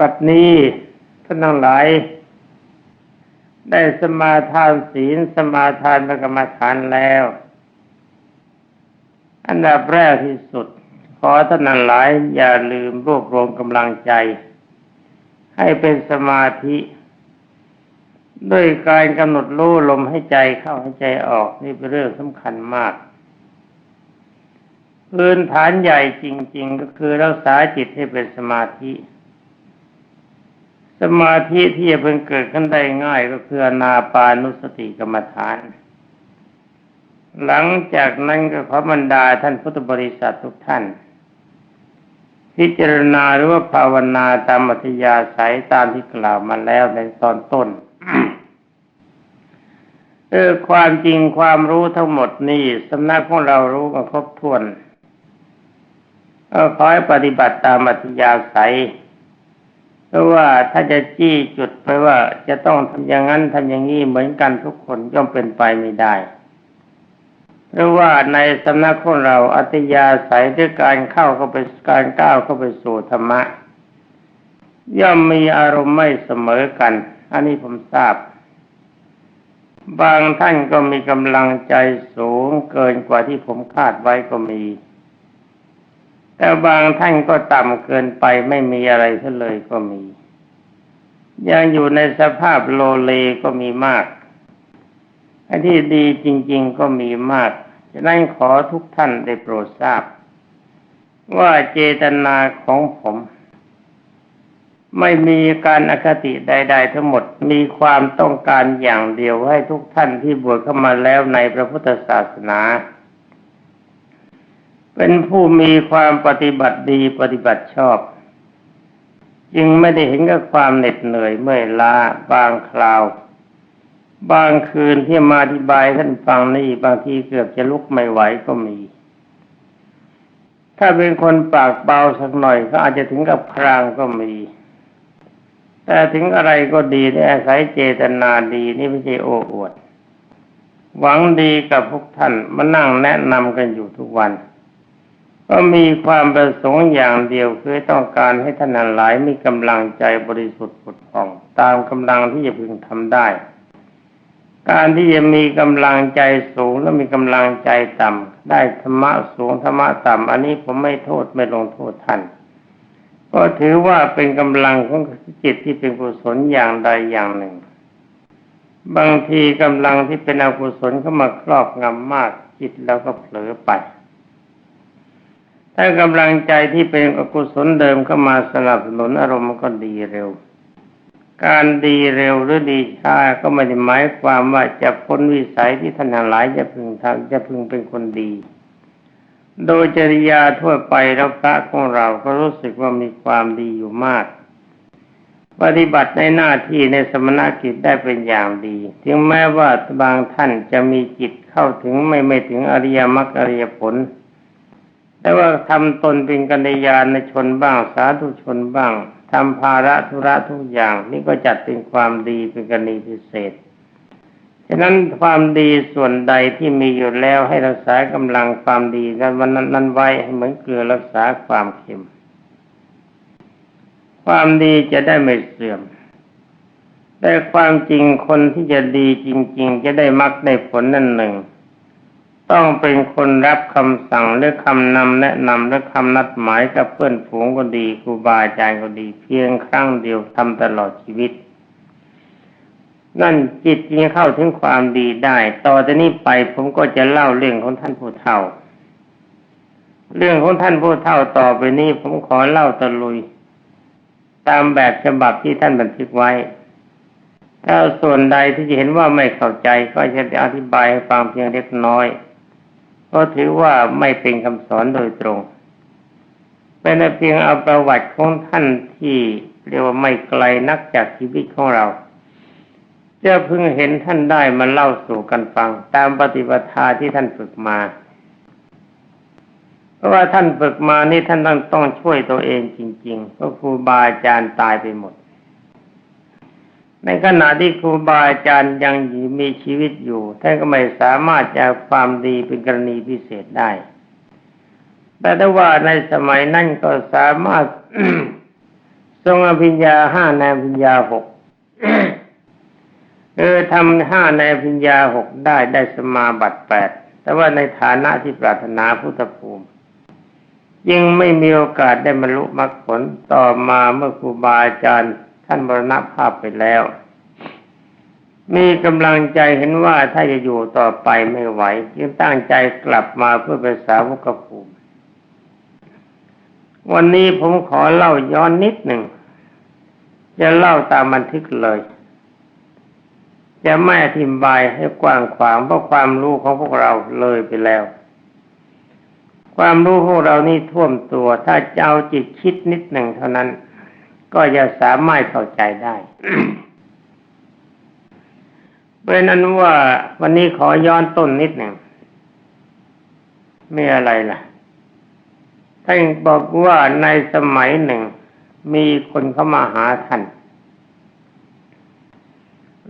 บัดนี้ท่านทั้งหลาย ได้สมาทานศีลสมาทานพระกรรมฐานแล้ว อันดับแรกที่สุด ขอท่านทั้งหลาย อย่าลืมรวบรวมกำลังใจ ให้เป็นสมาธิด้วยการกำหนดรู้ลมให้ใจเข้าให้ใจออกนี่เป็นเรื่องสำคัญมาก พื้นฐานใหญ่จริง ๆ ก็คือรักษาจิตให้เป็นสมาธิ สมาธิที่จะเพิ่งเกิดขึ้นได้ง่ายก็คืออนาปานุสติกรรมฐาน หลังจากนั้นก็ขอบรรดาท่านพุทธบริษัททุกท่าน พิจารณาหรือว่าภาวนาตามอัธยาศัยตามที่กล่าวมาแล้วในตอนต้นเออความจริงความรู้ทั้งหมดนี่สำนักของเรารู้กันครบถ้วนก็ขอให้ปฏิบัติตามอัธยาศัย เพราะว่าถ้าจะจี้จุดไปว่าจะต้องทำอย่างนั้นทำอย่างนี้เหมือนกันทุกคนย่อมเป็นไปไม่ได้ เพราะว่าในสำนักของเราอัตยาศัยด้วยการเข้าเข้าไปการก้าวเข้าไปสู่ธรรมะ ย่อมมีอารมณ์ไม่เสมอกัน อันนี้ผมทราบ บางท่านก็มีกำลังใจสูงเกินกว่าที่ผมคาดไว้ก็มี แต่บางท่านก็ต่ำเกินไปไม่มีอะไรซะเลยก็มี ยังอยู่ในสภาพโลเลก็มีมากอันที่ดีจริง ๆก็มีมากฉะนั้นขอทุกท่านได้โปรดทราบ ว่าเจตนาของผม ไม่มีการอคติใด ๆ ทั้งหมดมีความต้องการอย่างเดียวให้ทุกท่านที่บวชเข้ามาแล้วในพระพุทธศาสนา เป็นผู้มีความปฏิบัติดีปฏิบัติชอบ จึงไม่ได้เห็นกับความเหน็ดเหนื่อยเมื่อยล้าบางคราว บางคืนที่มาอธิบายท่านฟังนี่บางทีเกือบจะลุกไม่ไหวก็มี ถ้าเป็นคนปากเบาสักหน่อยก็อาจจะถึงกับครางก็มี แต่ถึงอะไรก็ดีได้อาศัยเจตนาดีนี่ไม่ใช่โอ้อวด หวังดีกับพวกท่านมานั่งแนะนำกันอยู่ทุกวัน ก็มีความประสงค์อย่างเดียวคือต้องการให้ท่านหลายมีกำลังใจบริสุทธิ์ผุดผ่อง ตามกำลังที่จะพึงทำได้ การที่จะมีกำลังใจสูงและมีกำลังใจต่ำได้ธรรมะสูงธรรมะต่ำอันนี้ผมไม่โทษไม่ลงโทษท่านก็ถือว่าเป็นกำลังของจิตที่เป็นกุศลอย่างใดอย่างหนึ่ง บางทีกำลังที่เป็นอกุศลเข้ามาครอบงำมากจิตเราก็เผลอไป ถ้ากำลังใจที่เป็นอกุศลเดิมเข้ามาสนับสนุนอารมณ์มันก็ดีเร็ว การดีเร็วหรือดีช้าก็ไม่ได้หมายความว่าจะพ้นวิสัยที่ท่านหลายจะพึงทำจะพึงเป็นคนดี โดยจริยาทั่วไปแล้วพระของเราก็รู้สึกว่ามีความดีอยู่มาก ปฏิบัติในหน้าที่ในสมณกิจได้เป็นอย่างดี ถึงแม้ว่าบางท่านจะมีจิตเข้าถึงไม่ไม่ถึงอริยมรรคอริยผล แต่ว่าทำตนเป็นกัลยาณชนบ้างสาธุชนบ้างทำภาระธุระทุกอย่าง นี่ก็จัดเป็นความดีเป็นกรณีพิเศษฉะนั้นความดีส่วนใดที่มีอยู่แล้วให้รักษากำลังความดีนั้นวันนั้นนั้นไว้ให้เหมือนเกลือรักษาความเค็ม ความดีจะได้ไม่เสื่อม แต่ความจริงคนที่จะดีจริง ๆ จะได้มรรคได้ผลนั่นหนึ่ง ต้องเป็นคนรับคำสั่งหรือคำนำแนะนำหรือคำนัดหมายกับเพื่อนฝูงก็ดีครูบาอาจารย์ก็ดี เพียงครั้งเดียวทำตลอดชีวิต นั่นจิตจึงเข้าถึงความดีได้ ต่อจากนี้ไปผมก็จะเล่าเรื่องของท่านผู้เฒ่า เรื่องของท่านผู้เฒ่าต่อไปนี้ผมขอเล่าตะลุย ตามแบบฉบับที่ท่านบันทึกไว้ถ้าส่วนใดที่จะเห็นว่าไม่เข้าใจก็จะอธิบายให้ฟังเพียงเล็กน้อย ก็ถือว่าไม่เป็นคำสอนโดยตรง เป็นเพียงเอาประวัติของท่านที่เรียกว่าไม่ไกลนักจากชีวิตของเราจะเพิ่งเห็นท่านได้มาเล่าสู่กันฟัง ตามปฏิปทาที่ท่านฝึกมา เพราะว่าท่านฝึกมานี่ท่านต้องต้องช่วยตัวเองจริงๆเพราะครูบาอาจารย์ตายไปหมด ในขณะที่ครูบาอาจารย์ยังมีชีวิตอยู่ท่านก็ไม่สามารถจะความดีเป็นกรณีพิเศษได้ แต่ถ้าว่าในสมัยนั้นก็สามารถทรงอภิญญาห้าในอภิญญาหกเออทำห้าในอภิญญาหกได้ได้สมาบัติแปดแต่ว่าในฐานะที่ปรารถนาพุทธภูมิ ยังไม่มีโอกาสได้บรรลุมรรคผลต่อมาเมื่อครูบาอาจารย์ ท่านมรณภาพไปแล้ว มีกำลังใจเห็นว่าถ้าจะอยู่ต่อไปไม่ไหวจึงตั้งใจกลับมาเพื่อไปสาวกภูมิวันนี้ผมขอเล่าย้อนนิดหนึ่ง จะเล่าตามบันทึกเลย จะไม่อธิบายให้กว้างขวางเพราะความรู้ของพวกเราเลยไปแล้ว ความรู้ของเรานี่ท่วมตัว ถ้าจะเอาจิตคิดนิดหนึ่งเท่านั้น ก็จะสามารถเข้าใจได้ เพราะนั้นว่าวันนี้ขอย้อนต้นนิดหนึ่งไม่อะไรล่ะท่านบอกว่าในสมัยหนึ่ง มีคนเข้ามาหาท่าน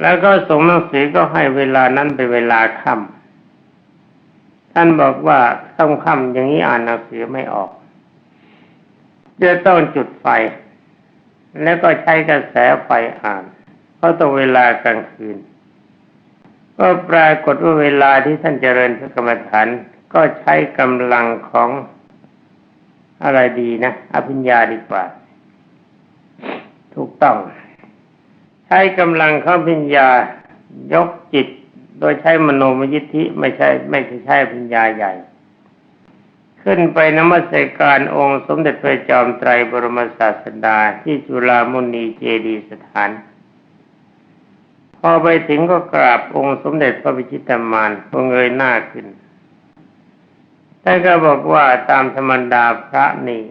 แล้วก็ส่งหนังสือก็ให้เวลานั้นเป็นเวลาค่ำท่านบอกว่าต้องค่ำอย่างนี้อ่านหนังสือไม่ออกจะต้องจุดไฟ แล้วก็ใช้กระแสไฟอ่านเพราะต้องเวลากลางคืน ก็ปรากฏว่าเวลาที่ท่านเจริญพระกรรมฐานก็ใช้กำลังของอะไรดีนะอภิญญาดีกว่า ถูกต้อง ใช้กำลังของอภิญญายกจิต โดยใช้มโนมยิทธิไม่ใช่ ไม่ใช่ใช้อภิญญาใหญ่ ขึ้นไปนมัสการองค์สมเด็จพระจอมไตรบรมศาสดาที่จุฬามุนีเจดีสถาน พอไปถึงก็กราบองค์สมเด็จพระพิชิตามานก็เงยหน้าขึ้นท่านก็บอกว่าตามธรรมดาพระนี่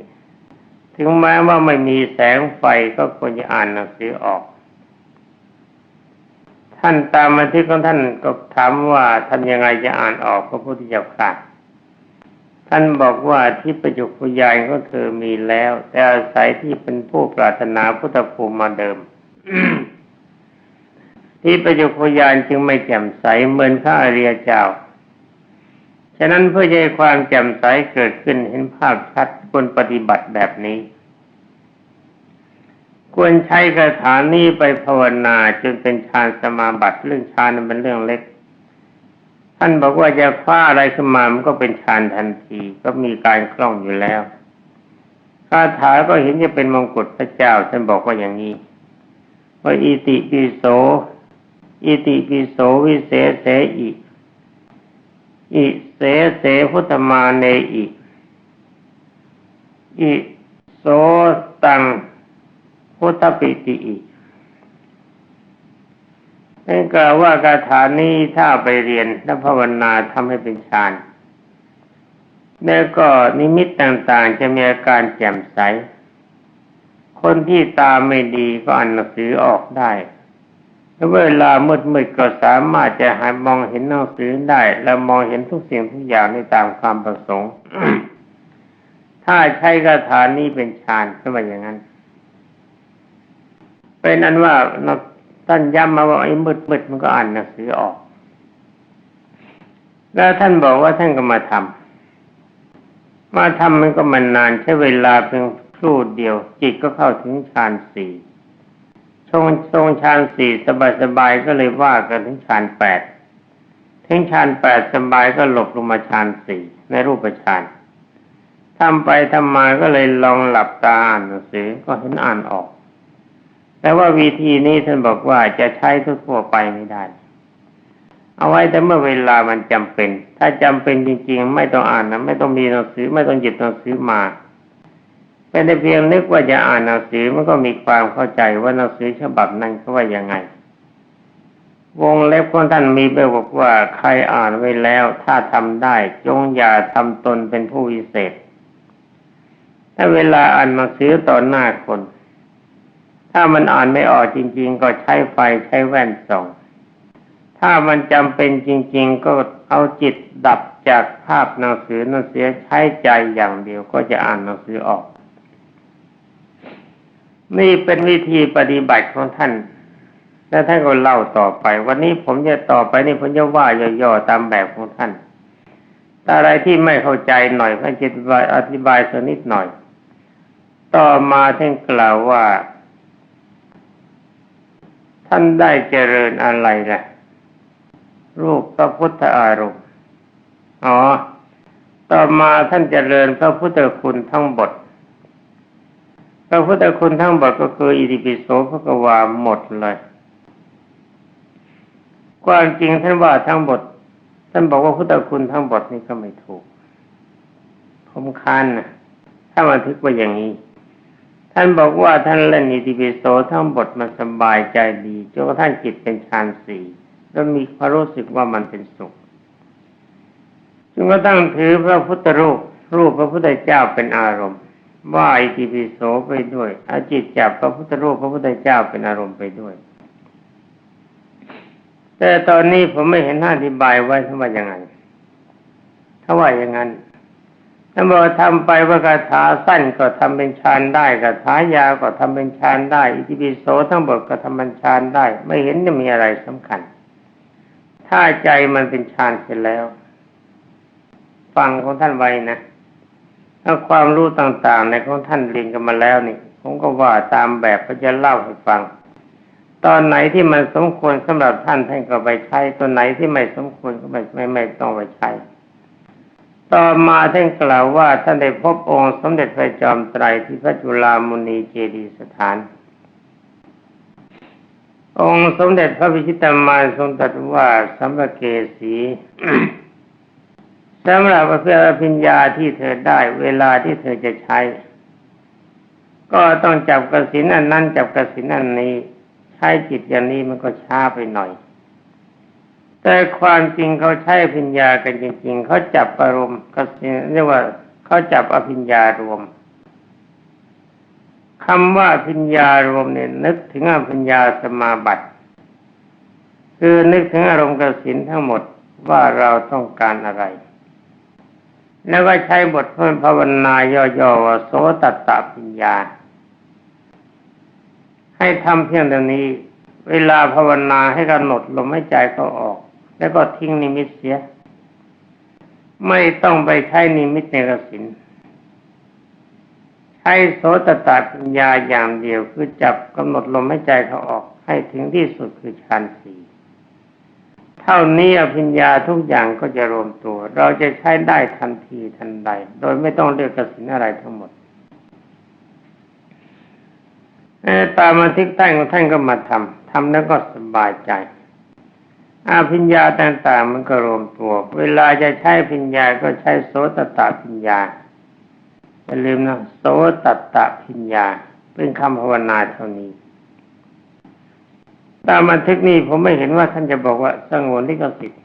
ถึงแม้ว่าไม่มีแสงไฟก็ควรจะอ่านหนังสือออก ท่านตามมาที่ของท่านก็ถามว่าท่านยังไงจะอ่านออกพระพุทธเจ้าค่ะ ท่านบอกว่าที่ประจุพยานก็เธอมีแล้ว แต่อาศัยที่เป็นผู้ปรารถนาพุทธภูมิมาเดิม ที่ประจุพยานจึงไม่แจ่มใสเหมือนข้าอริยเจ้า ฉะนั้นเพื่อให้ความแจ่มใสเกิดขึ้นเห็นภาพชัดควรปฏิบัติแบบนี้ ควรใช้คาถานี้ไปภาวนาจนเป็นฌานสมาบัติเรื่องฌานนั้นเป็นเรื่องเล็ก ท่านบอกว่าจะคว้าอะไรขึ้นมามันก็เป็นฌานทันที ก็มีการคล่องอยู่แล้วคาถาก็เห็นจะเป็นมงกุฎพระเจ้า ท่านบอกว่าอย่างนี้ว่าอิติปิโสอิติปิโสวิเศษเสอิอิเสเสพุทธมาเนอิอิโสตังพุทธปิติอิ นั่นกล่าวว่าคาถานี้ถ้าไปเรียนและภาวนาทำให้เป็นฌานแล้วก็นิมิตต่างๆ จะมีอาการแจ่มใส คนที่ตาไม่ดีก็อ่านหนังสือออกได้เวลามืดๆก็สามารถจะหามองเห็นหนังสือได้ และมองเห็นทุกสิ่งทุกอย่างในตามความประสงค์ ถ้าใช้คาถานี้เป็นฌานก็ว่าอย่างนั้น เป็นอันว่า ท่านย้ำมาว่าไอ้มืดๆมันก็อ่านหนังสือออก แล้วท่านบอกว่าท่านก็มาทำมาทำมันก็มันนานใช้เวลาเพียงครู่เดียว จิตก็เข้าถึงฌานสี่ทรงทรงฌานสี่สบายสบายก็เลยว่ากันถึงฌานแปดถึงฌานแปดสบายก็หลบลงมาฌานสี่ในรูปฌานทำไปทำมาก็เลยลองหลับตาอ่านหนังสือก็เห็นอ่านออก แต่ว่าวิธีนี้ท่านบอกว่าจะใช้ทั่วไปไม่ได้ เอาไว้แต่เมื่อเวลามันจำเป็น ถ้าจำเป็นจริง ๆ ไม่ต้องอ่านนะไม่ต้องมีหนังสือไม่ต้องหยิบหนังสือมาเป็นแต่เพียงนึกว่าจะอ่านหนังสือมันก็มีความเข้าใจว่าหนังสือฉบับนั้นเขาว่ายังไง วงเล็บของท่านมีไปบอกว่าใครอ่านไว้แล้ว ถ้าทำได้ จงอย่าทำตนเป็นผู้วิเศษถ้าเวลาอ่านหนังสือต่อหน้าคน ถ้ามันอ่านไม่ออกจริง ๆ ก็ใช้ไฟใช้แว่นส่อง ถ้ามันจำเป็นจริง ๆ ก็เอาจิตดับจากภาพหนังสือนั่นเสียใช้ใจอย่างเดียวก็จะอ่านหนังสือออก นี่เป็นวิธีปฏิบัติของท่าน แล้วท่านก็เล่าต่อไป วันนี้ผมจะต่อไปนี่ผมจะว่าย่อๆตามแบบของท่านอะไรที่ไม่เข้าใจหน่อยท่านจะอธิบายสักนิดหน่อย ต่อมาท่านกล่าวว่า ท่านได้เจริญอะไรล่ะ รูปพระพุทธอารมณ์ อ๋อ ต่อมาท่านเจริญพระพุทธคุณทั้งบท พระพุทธคุณทั้งบทก็คืออิติปิโสพระกวาหมดเลย ความจริงท่านว่าทั้งบท ท่านบอกว่าพุทธคุณทั้งบทนี่ก็ไม่ถูก ผมค้านนะถ้าบันทึกว่าอย่างนี้ ท่านบอกว่าท่านเล่นอิติปิโสทั้งบทมันสบายใจดีจนกระทั่งจิตเป็นฌานสี่แล้วมีความรู้สึกว่ามันเป็นสุขจึงก็ตั้งถือพระพุทธรูปรูปพระพุทธเจ้าเป็นอารมณ์ ว่าอิติปิโสไปด้วยอาจิตจับพระพุทธรูปพระพุทธเจ้าเป็นอารมณ์ไปด้วย แต่ตอนนี้ผมไม่เห็นท่านอธิบายไว้ท่านว่ายังไงถ้าว่าอย่างนั้น ท่านบอกทำไปว่าคาถาสั้นก็ทำเป็นฌานได้คาถายาวก็ทำเป็นฌานได้ อิติปิโสทั้งหมดก็ทำเป็นฌานได้ ไม่เห็นจะมีอะไรสำคัญ ถ้าใจมันเป็นฌานเสร็จแล้ว ฟังของท่านไว้นะถ้าความรู้ต่างๆในของท่านเรียนกันมาแล้วนี่ผมก็ว่าตามแบบก็จะเล่าให้ฟัง ตอนไหนที่มันสมควรสำหรับท่านท่านก็ไปใช้ตอนไหนที่ไม่สมควรก็ไม่ไม่ไม่ต้องไปใช้ ต่อมาท่านกล่าวว่าท่านได้พบองค์สมเด็จพระจอมไตรที่พระจุฬามุนีเจดีสถาน องค์สมเด็จพระวิชิตามานทรงตรัสว่าสัมภเกสีสำหรับเพื่ออภิญญาที่เธอได้เวลาที่เธอจะใช้ ก็ต้องจับกระสินอันนั้นจับกระสินอันนี้ ใช้จิตอย่างนี้มันก็ช้าไปหน่อย แต่ความจริงเขาใช้อภิญญากันจริง ๆ เขาจับอารมณ์กสินเรียกว่าเขาจับอภิญญารวมคำว่าอภิญญารวมเนี่ยนึกถึงอภิญญาสมาบัติ คือนึกถึงอารมณ์กสินทั้งหมดว่าเราต้องการอะไร แล้วก็ใช้บทเพิ่มภาวนาย่อๆว่าโสตตตปัญญา ให้ทำเพียงเท่านี้ เวลาภาวนาให้กำหนดลมหายใจเขาออก แล้วก็ทิ้งนิมิตเสีย ไม่ต้องไปใช้นิมิตในกสินใช้โสตตาปัญญาอย่างเดียวคือจับกำหนดลมหายใจเขาออกให้ถึงที่สุดคือฌานสี่เท่านี้อภิญญาทุกอย่างก็จะรวมตัว เราจะใช้ได้ทันทีทันใด โดยไม่ต้องเลือกกสินอะไรทั้งหมดตามมาทิกตั้งของท่านก็มาทำทำแล้วก็สบายใจ อาพิญญาต่างๆ มันก็รวมตัว เวลาจะใช้พิญญาก็ใช้โสตตาพิญญาอย่าลืมนะโสตตะพิญญา เป็นคำภาวนาเท่านี้ ตามบันทึกนี้ผมไม่เห็นว่าท่านจะบอกว่าสงวนลิขสิทธิ์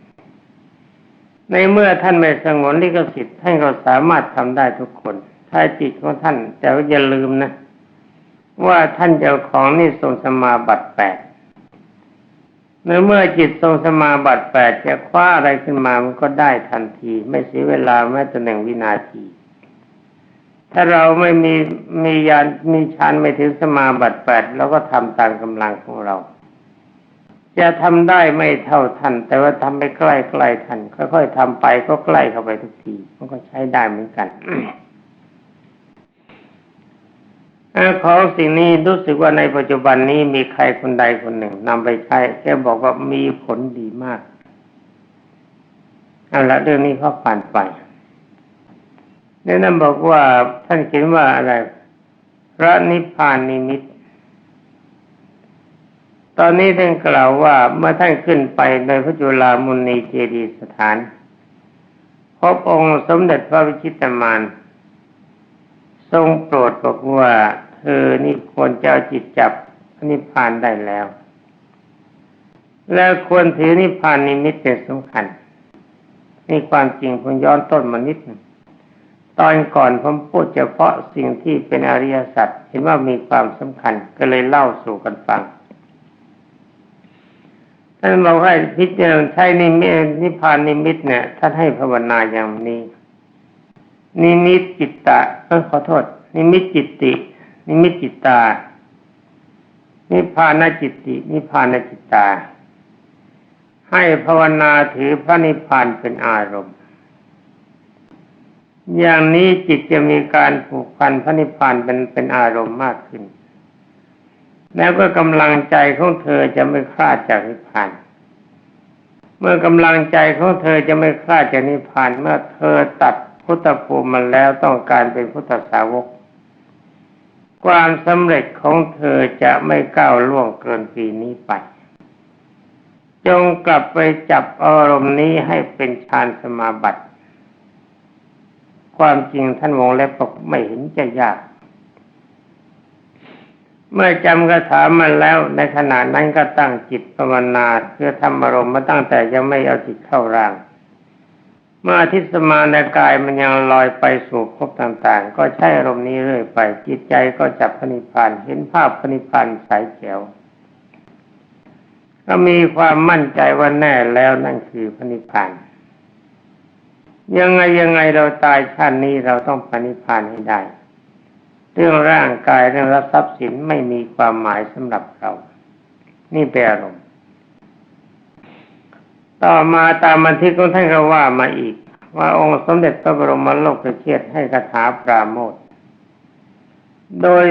ในเมื่อท่านไม่สงวนลิขสิทธิ์ท่านก็สามารถทำได้ทุกคนถ้าจิตของท่านแต่ว่าอย่าลืมนะ ว่าท่านเจ้าของนี่ทรงสมาบัติแปด ในเมื่อจิตทรงสมาบัติแปดจะคว้าอะไรขึ้นมามันก็ได้ทันที ไม่เสียเวลาแม้แต่หนึ่งวินาที ถ้าเราไม่มีมียานมีฌานไม่ถึงสมาบัติแปดเราก็ทำตามกำลังของเราจะทำได้ไม่เท่าท่านแต่ว่าทำไปใกล้ใกล้ท่านค่อยๆทำไปก็ใกล้เข้าไปทุกทีมันก็ใช้ได้เหมือนกัน ของสิ่งนี้รู้สึกว่าในปัจจุบันนี้มีใครคนใดคนหนึ่งนำไปใช้แกบอกว่ามีผลดีมากเอาละเรื่องนี้เขาผ่านไปเนี่ยนั่นบอกว่าท่านเขียนว่าอะไร พระนิพพานนิมิต ตอนนี้ท่านกล่าวว่าเมื่อท่านขึ้นไปในพระจุลามุนีเจดีสถาน พบองค์สมเด็จพระวิชิตมาน ทรงโปรดบอกว่าเธอนี่ควรเจะเอาจิตจับนิพพานได้แล้ว แล้วควรถือนิพพานนิมิตเป็นสำคัญนี่ความจริงผมย้อนต้นมานิดนึงตอนก่อนผมพูดเฉพาะสิ่งที่เป็นอริยสัจเห็นว่ามีความสำคัญก็เลยเล่าสู่กันฟังท่านบอกให้พิจารณาใช้นิมิตนิพพานนิมิตเนี่ยท่านให้ภาวนาอย่างนี้ นิมิตจิตตะเออขอโทษ นิมิตจิตติ นิมิตจิตตา นิพานจิตติ นิพานจิตตา ให้ภาวนาถือพระนิพพานเป็นอารมณ์ อย่างนี้จิตจะมีการผูกพันพระนิพพานเป็นเป็นอารมณ์มากขึ้น แล้วก็กำลังใจของเธอจะไม่คลาดจากนิพพานเมื่อกำลังใจของเธอจะไม่คลาดจากนิพพานเมื่อเธอตัด พุทธภูมิมันแล้วต้องการเป็นพุทธสาวก ความสำเร็จของเธอจะไม่ก้าวล่วงเกินปีนี้ไป จงกลับไปจับอารมณ์นี้ให้เป็นฌานสมาบัติ ความจริงท่านวงเล็บบอกไม่เห็นจะยาก เมื่อจำคาถามันแล้วในขณะนั้นก็ตั้งจิตภาวนาเพื่อทำอารมณ์มาตั้งแต่ยังไม่เอาจิตเข้าร่าง เมื่ออาทิตสมาในกายมันยังลอยไปสู่ภพต่างๆ ก็ใช้อารมณ์นี้เรื่อยไป จิตใจก็จับพนิพพานเห็นภาพพนิพพานใสแจ๋วก็มีความมั่นใจว่าแน่แล้วนั่นคือพนิพพานยังไงยังไงเราตายชาตินี้เราต้องพนิพพานให้ได้ เรื่องร่างกายเรื่องรับทรัพย์สินไม่มีความหมายสำหรับเรา นี่เป็นอารมณ์ ต่อมาตามบันทึกของท่านก็ว่ามาอีก ว่าองค์สมเด็จพระบรมโลกเทียให้คาถาปราโมทโดย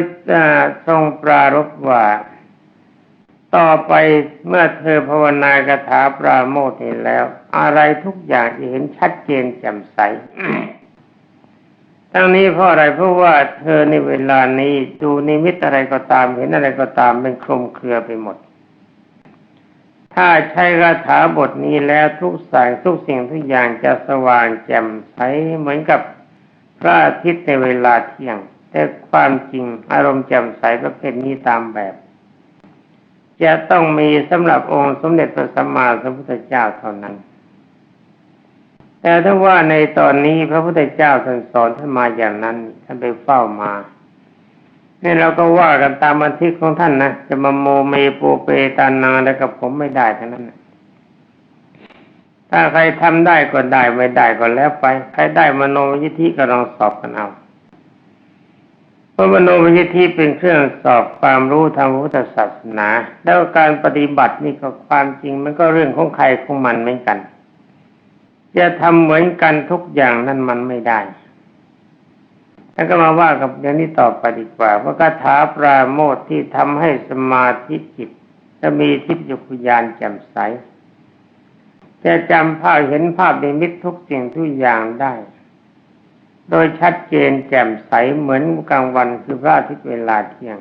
ทรงปรารภว่า ต่อไปเมื่อเธอภาวนากถาปราโมทย์นี้แล้ว อะไรทุกอย่างจะเห็นชัดเจนแจ่มใสทั้งนี้เพราะอะไรเพราะว่าเธอในเวลานี้ดูนิมิตอะไรก็ตามเห็นอะไรก็ตามเป็นคลุมเครือไปหมด ถ้าใช้คาถาบทนี้แล้วทุกสายทุกสิ่งทุกอย่างจะสว่างแจ่มใสเหมือนกับพระอาทิตย์ในเวลาเที่ยง แต่ความจริงอารมณ์แจ่มใสประเภทนี้ตามแบบ จะต้องมีสำหรับองค์สมเด็จพระสัมมาสัมพุทธเจ้าเท่านั้น แต่ถ้าว่าในตอนนี้พระพุทธเจ้าท่านสอนท่านมาอย่างนั้นท่านไปเฝ้ามา นี่เราก็ว่ากันตามบันทึกของท่านนะจะมาโมเมโปเปตานาแล้วกับผมไม่ได้ทั้งนั้นถ้าใครทำได้ก็ได้ไม่ได้ก็แล้วไป ใครได้มโนวิธิก็ลองสอบกันเอาเพราะมโนวิธิเป็นเครื่องสอบความรู้ทางพุทธศาสนา แล้วการปฏิบัตินี่ก็ความจริงมันก็เรื่องของใครของมันเหมือนกันจะทำเหมือนกันทุกอย่างนั้นมันไม่ได้ แล้วก็มาว่ากับอย่างนี้ต่อไปดีกว่าว่าคาถาปราโมทที่ทำให้สมาธิจิตจะมีทิพยคุยานแจ่มใส จะจำภาพเห็นภาพในมิตทุกสิ่งทุกอย่างได้ โดยชัดเจนแจ่มใสเหมือนกลางวันคือพระอาทิตย์เวลาเที่ยง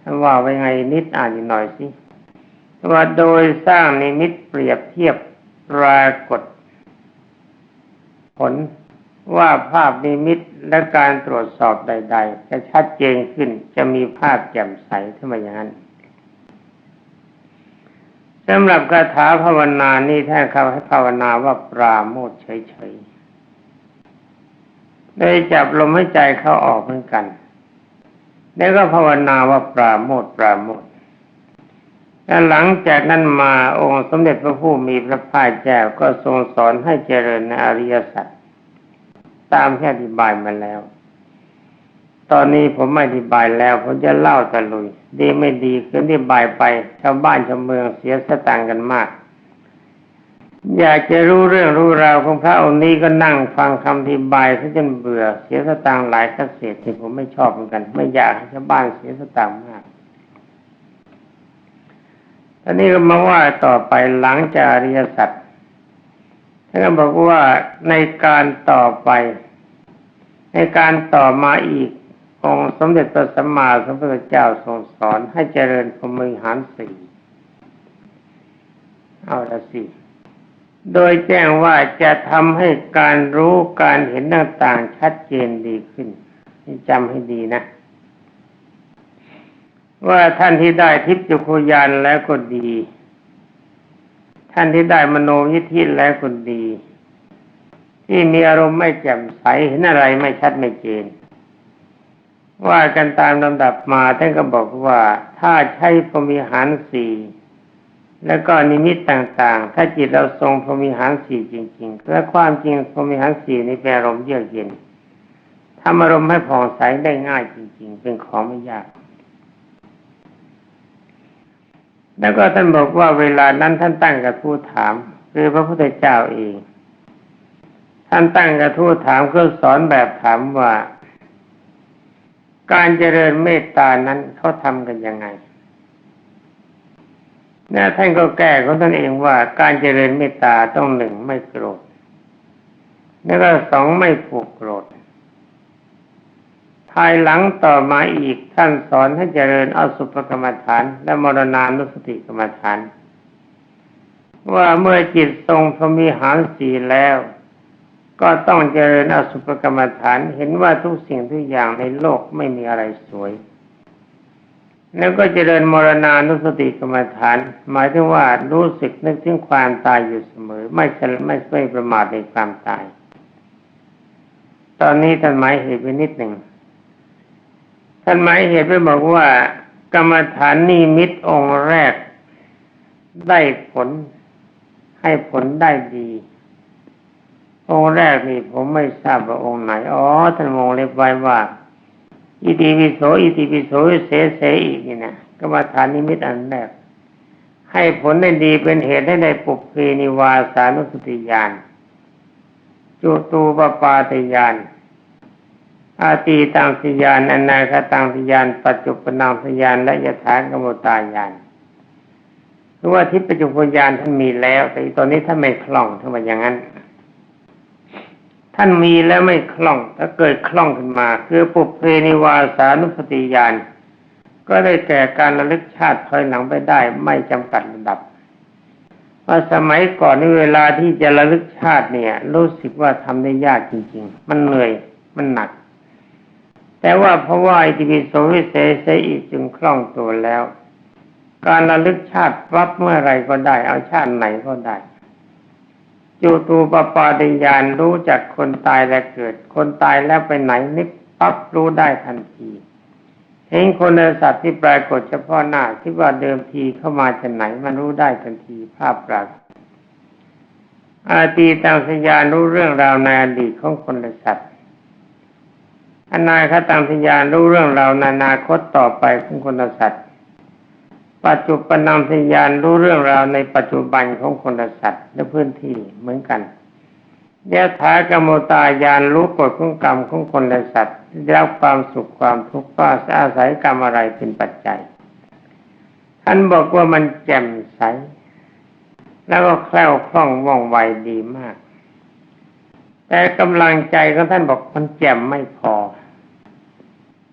ท่านว่าไว้ไงนิดอ่านอีกหน่อยสิว่าโดยสร้างนิมิตเปรียบเทียบปรากฏ ผลว่าภาพนิมิต และการตรวจสอบใด ๆ จะชัดเจนขึ้นจะมีภาพแจ่มใสขึ้นมาอย่างนั้นสำหรับคาถาภาวนานี่ท่านเขาให้ภาวนาว่าปราโมทเฉยๆโดยจับลมหายใจเข้าออกเหมือนกัน แล้วก็ภาวนาว่าปราโมทปราโมทและหลังจากนั้นมาองค์สมเด็จพระผู้มีพระภาคเจ้าก็ทรงสอนให้เจริญในอริยสัจ ตามที่อธิบายมาแล้ว ตอนนี้ผมไม่อธิบายแล้ว ผมจะเล่าตะลุย ดีไม่ดีคืออธิบายไปชาวบ้านชาวเมืองเสียสตางกันมาก อยากจะรู้เรื่องรู้ราวของพระองค์นี้ก็นั่งฟังคำอธิบายซะจนเบื่อเสียสตางหลายกเศษที่ผมไม่ชอบเหมือนกัน ไม่อยากให้ชาวบ้านเสียสตางมากตอนนี้ก็มาว่าต่อไปหลังจากอริยสัจท่านก็บอกว่าในการต่อไป ในการต่อมาอีก องค์สมเด็จพระสัมมาสัมพุทธเจ้าทรงสอนให้เจริญพรมิหารสี่เอาละสิ โดยแจ้งว่าจะทำให้การรู้การเห็นต่างๆชัดเจนดีขึ้นจำให้ดีนะ ว่าท่านที่ได้ทิพย์จุคยานแล้วก็ดี ท่านที่ได้มโนยิทธิแล้วคนดี ที่มีอารมณ์ไม่แจ่มใสเห็นอะไรไม่ชัดไม่เจน ว่ากันตามลำดับมาท่านก็บอกว่าถ้าใช้พรมิหารสี่แล้วก็นิมิตต่างๆ ถ้าจิตเราทรงพรมิหารสี่จริงๆและความจริงพรมิหารสี่นี่เป็นอารมณ์เยือกเย็นทำอารมณ์ให้ผ่องใสได้ง่ายจริง ๆ เป็นของไม่ยาก แล้วก็ท่านบอกว่าเวลานั้นท่านตั้งกับผู้ถาม คือพระพุทธเจ้าเอง ท่านตั้งกระทู้ถามเครื่องสอนแบบถามว่า การเจริญเมตตานั้นเขาทำกันยังไงนะท่านก็แก้ของท่านเองว่า การเจริญเมตตาต้องหนึ่งไม่โกรธแล้วก็สองไม่ผูกโกรธ ภายหลังต่อมาอีกท่านสอนให้เจริญอสุภกรรมฐาน และมรณานุสติกรรมฐาน ว่าเมื่อจิตทรงพรมิหารสีแล้ว ก็ต้องเจริญอสุภกรรมฐานเห็นว่าทุกสิ่งทุกอย่างในโลกไม่มีอะไรสวย แล้วก็เจริญมรณานุสติกรรมฐาน หมายถึงว่ารู้สึกนึกถึงความตายอยู่เสมอ ไม่ใช่ไม่ไม่ประมาทในความตาย ตอนนี้ท่านหมายเหตุไปนิดหนึ่งท่านหมายเหตุไปบอกว่ากรรมฐานนิมิตองค์แรกได้ผลให้ผลได้ดี องค์แรกนี่ผมไม่ทราบว่าองค์ไหน อ๋อท่านมองเล็บไว้ว่า อิติปิโส อิติปิโสเสเสอีกนี่นะกรรมฐานนิมิตอันแรก ให้ผลได้ดีเป็นเหตุให้ได้ปุเพนิวาสานุสติญาณจุตูปปาติญาณอาตีตังสยานอนาคตังสยาน ปัจจุปนังสยาน และยถากรรมตายานคือว่าทิพปัจจุปญาณท่านมีแล้ว แต่ตอนนี้ท่านไม่คล่องท่านว่าอย่างนั้น ท่านมีแล้วไม่คล่องถ้าเกิดคล่องขึ้นมา คือปุเพนิวาสานุสติญาณก็ได้แก่การระลึกชาติถอยหลังไปได้ไม่จำกัดระดับว่าสมัยก่อนในเวลาที่จะระลึกชาติเนี่ย รู้สึกว่าทำได้ยากจริง ๆ มันเหนื่อยมันหนัก แต่ว่าเพราะว่าอิติปิโสวิเศษอีกจึงคล่องตัวแล้ว การระลึกชาติวับเมื่อไรก็ได้ เอาชาติไหนก็ได้ จูตูปปาติยานรู้จักคนตายและเกิด คนตายแล้วไปไหนนิบปั๊บรู้ได้ทันทีเห็นคนในสัตว์ที่ปรากฏเฉพาะหน้าที่ว่าเดิมทีเข้ามาจากไหนมันรู้ได้ทันทีภาพปรากฏอาตีตังสยารู้เรื่องราวในอดีตของคนและสัตว์อนาคตังทยารู้เรื่องราวในานาคตต่อไปของคนสัตว์ ปัจจุบันนทยานรู้เรื่องราวในปัจจุบันของคนสัตว์และพื้นที่เหมือนกันยะถากรรมตายานรู้กฎของกรรมของคนและสัตว์ได้รับความสุขความทุกข์ก็อาศัยกรรมอะไรเป็นปัจจัย ท่านบอกว่ามันแจ่มใส แล้วก็แคล่วคล่องว่องไวดีมาก แต่กำลังใจของท่านบอกมันแจ่มไม่พอ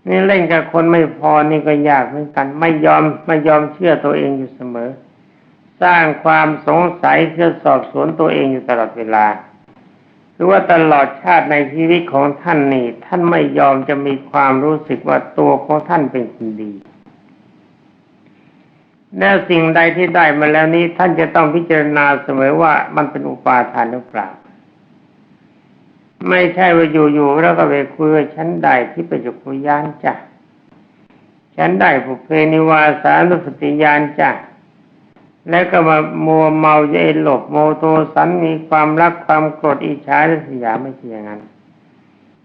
นี่เล่นกับคนไม่พอนี่ก็ยากเหมือนกัน ไม่ยอมไม่ยอมเชื่อตัวเองอยู่เสมอ สร้างความสงสัยเพื่อสอบสวนตัวเองอยู่ตลอดเวลาคือว่าตลอดชาติในชีวิตของท่านนี่ ท่านไม่ยอมจะมีความรู้สึกว่าตัวของท่านเป็นคนดีแล้วสิ่งใดที่ได้มาแล้วนี้ท่านจะต้องพิจารณาเสมอว่ามันเป็นอุปาทานหรือเปล่า ไม่ใช่ว่าอยู่ๆแล้วก็ไปคุยว่าฉันได้ที่ประจุกุยานจ้ะฉันได้ปุเพนิวาสานุสติยานจ้ะแล้วก็มามัวเมาเยหลบโมโทสันมีความรักความโกรธอิจฉาและสยาไม่ใช่อย่างนั้น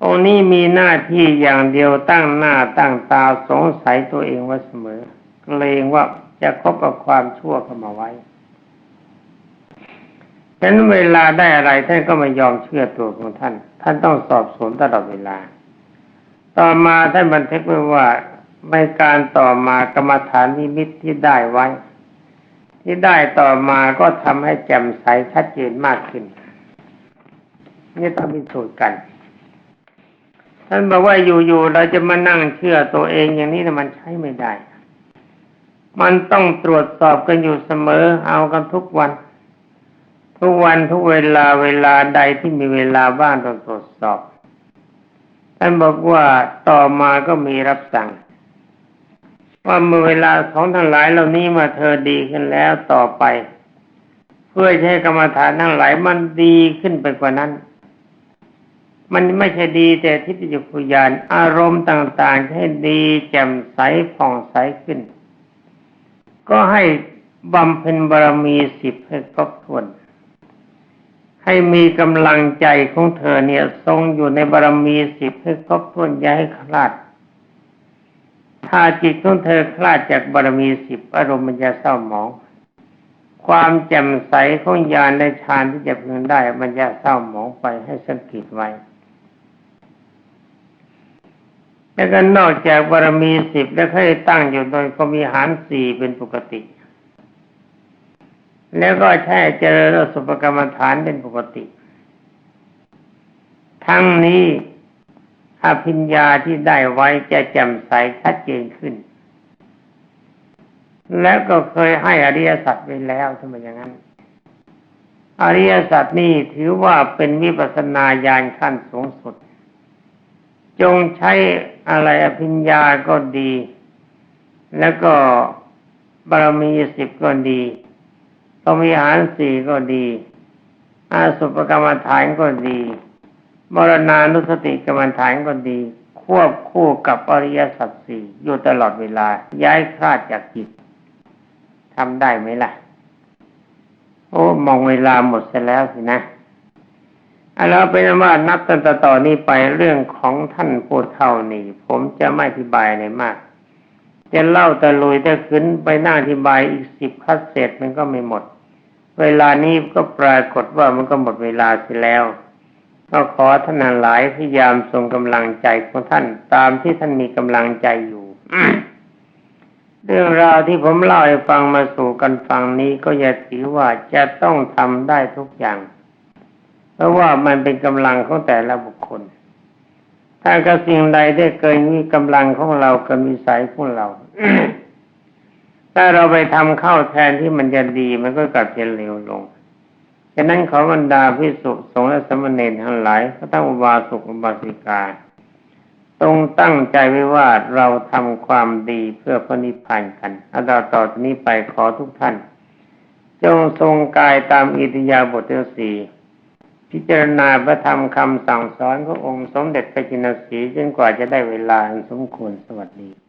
องนี้มีหน้าที่อย่างเดียวตั้งหน้าตั้งตาสงสัยตัวเองว่าเสมอเกรงว่าจะคบกับความชั่วเข้ามาไว้ ฉะนั้นเวลาได้อะไรท่านก็ไม่ยอมเชื่อตัวของท่าน ท่านต้องสอบสวนตลอดเวลา ต่อมาท่านบันทึกไว้ว่าในการต่อมากรรมฐานนิมิตที่ได้ไว้ ที่ได้ต่อมาก็ทำให้แจ่มใสชัดเจนมากขึ้น นี่ต้องพิสูจน์กัน ท่านบอกว่าอยู่ๆเราจะมานั่งเชื่อตัวเองอย่างนี้นะมันใช้ไม่ได้ มันต้องตรวจสอบกันอยู่เสมอเอากันทุกวัน ทุกวันทุกเวลาเวลาใดที่มีเวลาบ้างต้องตรวจสอบท่านบอกว่าต่อมาก็มีรับสั่ง ว่าเมื่อเวลาของทั้งหลายเหล่านี้มาเธอดีขึ้นแล้วต่อไป เพื่อใช้กรรมฐานทั้งหลายมันดีขึ้นไปกว่านั้น มันไม่ใช่ดีแต่ทิฏฐิจุกุยานอารมณ์ต่างๆให้ดีแจ่มใสผ่องใสขึ้น ก็ให้บำเพ็ญบารมีสิบให้ครบถ้วน ให้มีกำลังใจของเธอเนี่ย ทรงอยู่ในบารมีสิบให้ครบถ้วนอย่าให้คลาด ถ้าจิตของเธอคลาดจากบารมีสิบอารมณ์มันจะเศร้าหมอง ความแจ่มใสของญาณในฌานที่จะพึงได้ มันจะเศร้าหมองไปให้สังเกตไว้แล้วก็นอกจากบารมีสิบแล้วเคยตั้งอยู่โดยก็มีหารสี่เป็นปกติ แล้วก็ใช้เจริญสุปกรรมฐานเป็นปกติ ทั้งนี้อภิญญาที่ได้ไว้จะแจ่มใสชัดเจนขึ้น แล้วก็เคยให้อริยสัจไปแล้วทำไมอย่างนั้น อริยสัจนี่ถือว่าเป็นวิปัสสนาญาณขั้นสูงสุด จงใช้อะไรอภิญญาก็ดี แล้วก็บารมีสิบก็ดี ต้องมีหารสี่ก็ดีอาสุปกรรมฐานก็ดีมรณานุสติกรรมฐานก็ดี ควบคู่กับอริยสัจสี่อยู่ตลอดเวลา ย้ายคลาดจากจิตทำได้ไหมล่ะ โอ้ มองเวลาหมดเสียแล้วสินะเอาเราเป็นว่านับตั้งแต่ต่อนนี้ไปเรื่องของท่านพูดเท่านี้ผมจะไม่อธิบายอะไรมาก จะเล่าแตะลุยแต่ขึ้นไปนั่งอธิบายอีกสิบคัดเศษมันก็ไม่หมด เวลานี้ก็ปรากฏว่ามันก็หมดเวลาเสียแล้ว ก็ขอท่านหลายพยายามทรงกำลังใจของท่านตามที่ท่านมีกำลังใจอยู่เรื่องราวที่ผมเล่าให้ฟังมาสู่กันฟังนี้ก็อย่าถือว่าจะต้องทำได้ทุกอย่าง เพราะว่ามันเป็นกำลังของแต่ละบุคคล ถ้ากระสิ่งใดได้เกินมีกำลังของเรากับมีสายของเรา ถ้าเราไปทำเข้าแทนที่มันจะดีมันก็กลับจะเลวลงฉะนั้นขอบรรดาพิสุสงฆ์และสมณเณรทั้งหลายก็ต้องอุบาสกอุบาสิกาต้องตั้งใจไว้ว่าเราทำความดีเพื่อพระนิพพานกันอาดาต่อจากนี้ไปขอทุกท่าน จงทรงกายตามอิทยาบทที่สี่พิจารณาพระธรรมคำสั่งสอนขององค์สมเด็จพระจินสีจนกว่าจะได้เวลาสมควรสวัสดี